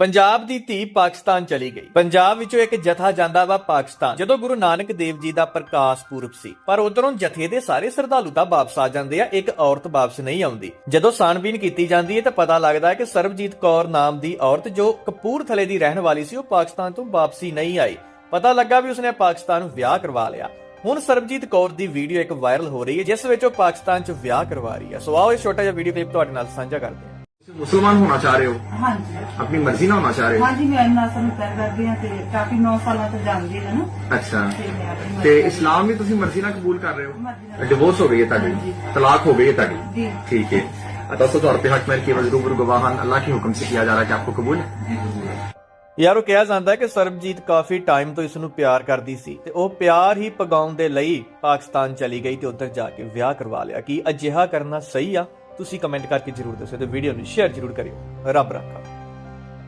ਪੰਜਾਬ ਦੀ ਧੀ ਪਾਕਿਸਤਾਨ ਚਲੀ ਗਈ। ਪੰਜਾਬ ਵਿੱਚੋਂ ਇੱਕ ਜਥਾ ਜਾਂਦਾ ਵਾ ਪਾਕਿਸਤਾਨ, ਜਦੋਂ ਗੁਰੂ ਨਾਨਕ ਦੇਵ ਜੀ ਦਾ ਪ੍ਰਕਾਸ਼ ਪੁਰਬ ਸੀ। ਪਰ ਉਧਰੋਂ ਜਥੇ ਦੇ ਸਾਰੇ ਸ਼ਰਧਾਲੂ ਤਾਂ ਵਾਪਸ ਆ ਜਾਂਦੇ ਆ, ਇੱਕ ਔਰਤ ਵਾਪਸ ਨਹੀਂ ਆਉਂਦੀ। ਜਦੋਂ ਸਾਨਬੀਨ ਕੀਤੀ ਜਾਂਦੀ ਹੈ ਤਾਂ ਪਤਾ ਲੱਗਦਾ ਹੈ ਕਿ ਸਰਬਜੀਤ ਕੌਰ ਨਾਮ ਦੀ ਔਰਤ ਜੋ ਕਪੂਰਥਲੇ ਦੀ ਰਹਿਣ ਵਾਲੀ ਸੀ, ਉਹ ਪਾਕਿਸਤਾਨ ਤੋਂ ਵਾਪਸੀ ਨਹੀਂ ਆਈ। ਪਤਾ ਲੱਗਾ ਵੀ ਉਸਨੇ ਪਾਕਿਸਤਾਨ ਵਿਆਹ ਕਰਵਾ ਲਿਆ। ਹੁਣ ਸਰਬਜੀਤ ਕੌਰ ਦੀ ਵੀਡੀਓ ਇੱਕ ਵਾਇਰਲ ਹੋ ਰਹੀ ਹੈ ਜਿਸ ਵਿੱਚ ਉਹ ਪਾਕਿਸਤਾਨ 'ਚ ਵਿਆਹ ਕਰਵਾ ਰਹੀ ਹੈ ਸੋ ਆਓ ਇਹ ਛੋਟਾ ਜਿਹਾ ਵੀਡੀਓ ਕਲਿੱਪ ਤੁਹਾਡੇ ਨਾਲ ਸਾਂਝਾ ਕਰਦੇ ਹਾਂ। ਤੁਸੀਂ ਮੁਸਲਮਾਨ ਹੋਣਾ ਚਾਹ ਰਹੇ ਹੋ ਹਾਂਜੀ ਆਪਣੀ ਮਰਜ਼ੀ ਨਾਲ ਹੋਣਾ ਚਾਹ ਰਹੇ ਹੋ ਹਾਂਜੀ ਮੈਂ ਇੰਨਾ ਸਮਝਦਾਰ ਕਰਦੀ ਹਾਂ ਤੇ ਕਾਫੀ 9 ਸਾਲਾਂ ਤੋਂ ਜਾਂਦੀ ਹਾਂ ਨਾ ਅੱਛਾ ਤੇ ਮੈਂ ਆਪਣੀ ਤੇ ਮਰਜ਼ੀ ਇਸਲਾਮ ਵੀ ਤੁਸੀਂ ਮਰਜ਼ੀ ਨਾਲ ਕਬੂਲ ਕਰ ਰਹੇ ਮਰਜ਼ੀ ਹੋ ਨਾਲ। ਡਿਵੋਰਸ ਹੋ ਗਈ ਹੈ ਤੁਹਾਡੀ ਹਾਂਜੀ। तलाक हो गई है ਤੁਹਾਡੀ जी। ठीक है दोस्तों तौर पे हक मेरे केवल रूबरू गवाहान अल्लाह के हुक्म से किया जा रहा है कि आपको कबूल है ਯਾਰ ਉਹ ਕਿਹਾ ਜਾਂਦਾ ਹੈ ਕਿ ਸਰਬਜੀਤ ਕਾਫੀ ਟਾਈਮ ਤੋਂ ਇਸ ਨੂੰ ਪਿਆਰ ਕਰਦੀ ਸੀ ਤੇ ਉਹ ਪਿਆਰ ਹੀ ਪਗਾਉਣ ਦੇ ਲਈ ਪਾਕਿਸਤਾਨ ਚਲੀ ਗਈ ਤੇ ਉੱਧਰ ਜਾ ਕੇ ਵਿਆਹ ਕਰਵਾ ਲਿਆ ਕੀ ਅਜਿਹਾ ਕਰਨਾ ਸਹੀ ਆ ਤੁਸੀਂ ਕਮੈਂਟ ਕਰਕੇ ਜਰੂਰ ਦੱਸਿਓ ਤੇ ਵੀਡੀਓ ਨੂੰ ਸ਼ੇਅਰ ਜਰੂਰ ਕਰਿਓ। ਰੱਬ ਰੱਖਾ।